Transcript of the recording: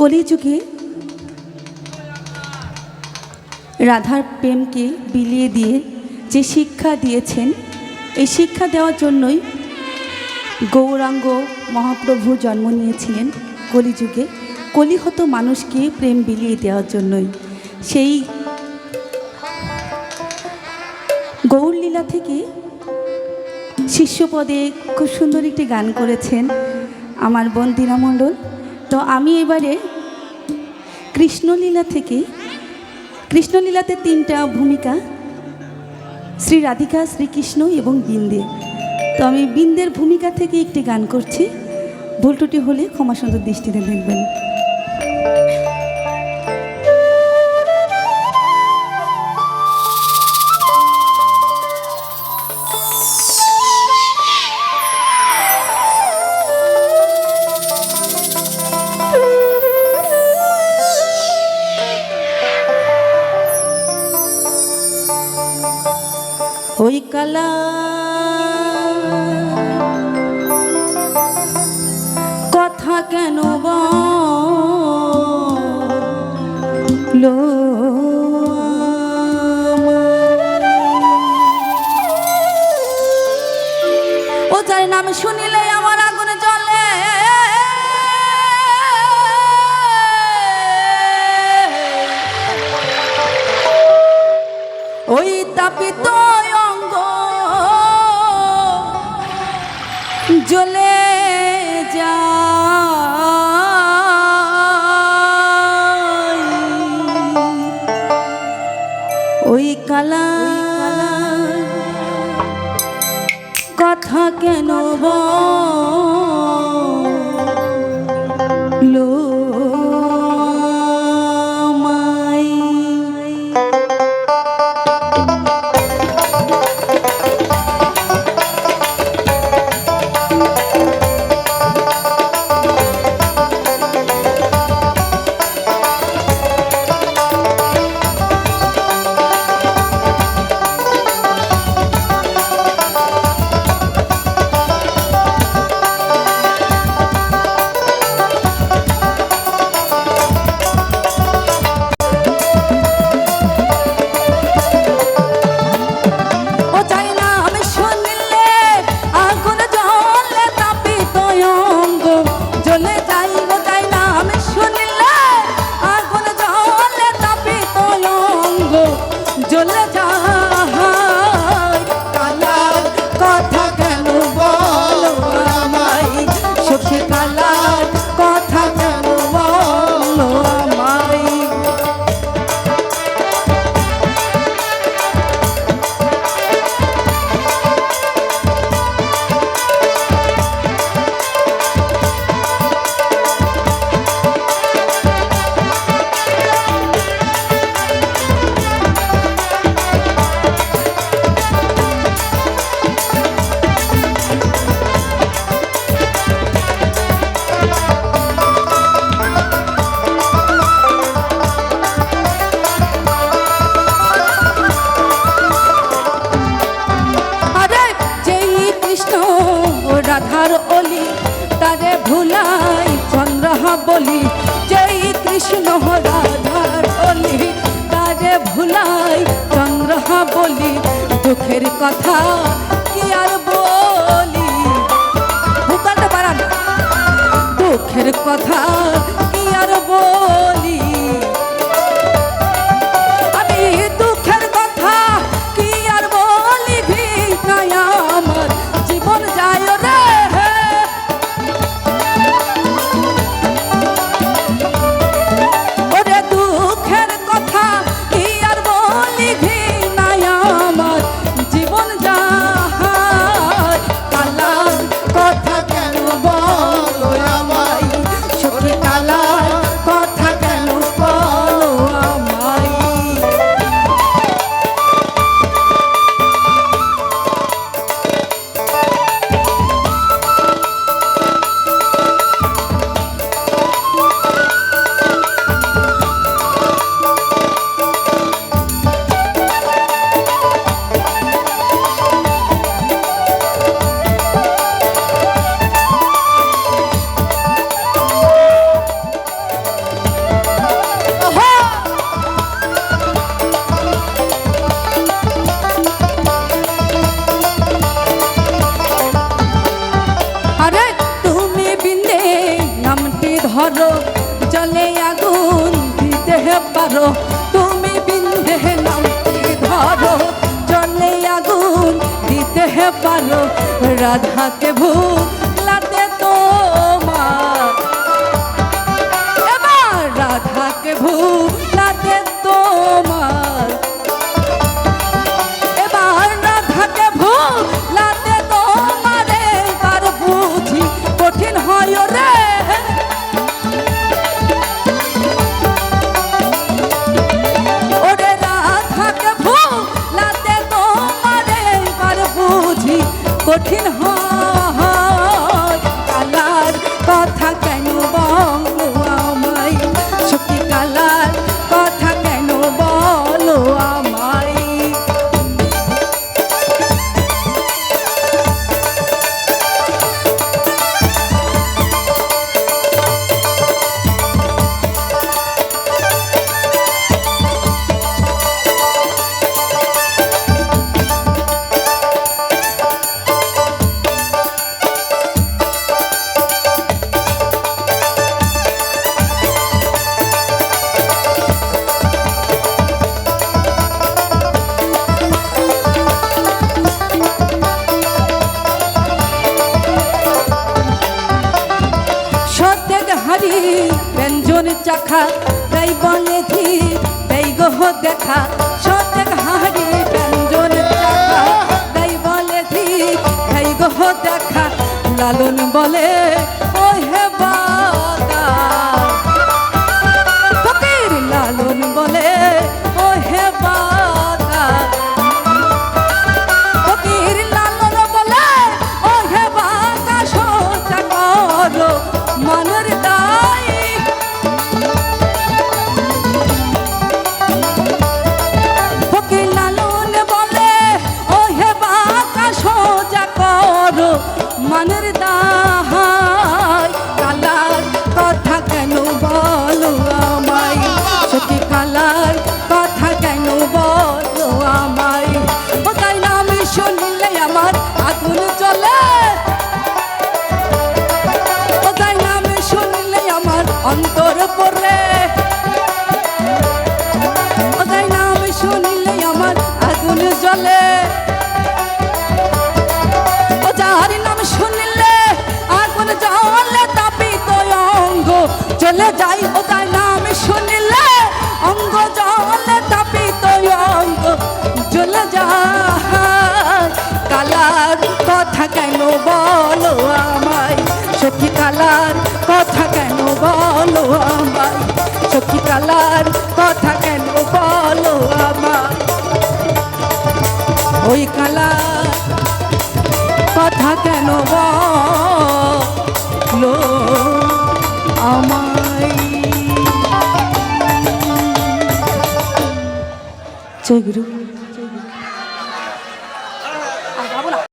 কলিযুগে রাধার প্রেমকে বিলিয়ে দিয়ে যে শিক্ষা দিয়েছেন, এই শিক্ষা দেওয়ার জন্যই গৌরাঙ্গ মহাপ্রভু জন্ম নিয়েছিলেন কলিযুগে। কলিহত মানুষকে প্রেম বিলিয়ে দেওয়ার জন্যই। সেই গৌরলীলা থেকে শিষ্যপদে খুব সুন্দর একটি গান করেছেন আমার বোন দীনা মণ্ডল। তো আমি এবারে কৃষ্ণলীলা থেকে কৃষ্ণলীলাতে তিনটা ভূমিকা, শ্রী রাধিকা, শ্রীকৃষ্ণ এবং বিন্দে। তো আমি বিন্দের ভূমিকা থেকে একটি গান করছি। ভুলটুটি হলে ক্ষমাসুন্দর দৃষ্টিতে দেখবেন। ওই কালা। কথা কেন বলো? ও যার নাম শুনিলে আমার আগুনে জ্বলে। ওই তাপিত জ্বলে যা ওই কালা কথা কেন বলো? জ্বলে রাধার অলি, তারে ভুলাই চন্দ্র বলি। জয় কৃষ্ণ রাধার অলি, তারে ভুলাই চন্দ্র বলি। দুঃখের কথা পারো রাধাকে ভুলাতে কঠিন হয় হারি ব্যঞ্জন চাখা, তাই বলে ধি তাই গহ দেখা। সতেক হারি ব্যঞ্জন চাখা, তাই বলে ধি তাই গহ দেখা। লালন বলে শুনলে আমার আগুন জ্বলে। ও যার নাম শুনলে আগুন জ্বলে তাপিত অঙ্গ চলে যাই ও তার নাম শুনলে অঙ্গ জ্বলে তাপিত অঙ্গ চলে যায়। কালার কথা কেন বলো আমায়? সখী কালার কথা কেন বলো আমায়? সখী কালার ওই কালা। কথা কেন বলো আমায়? জয়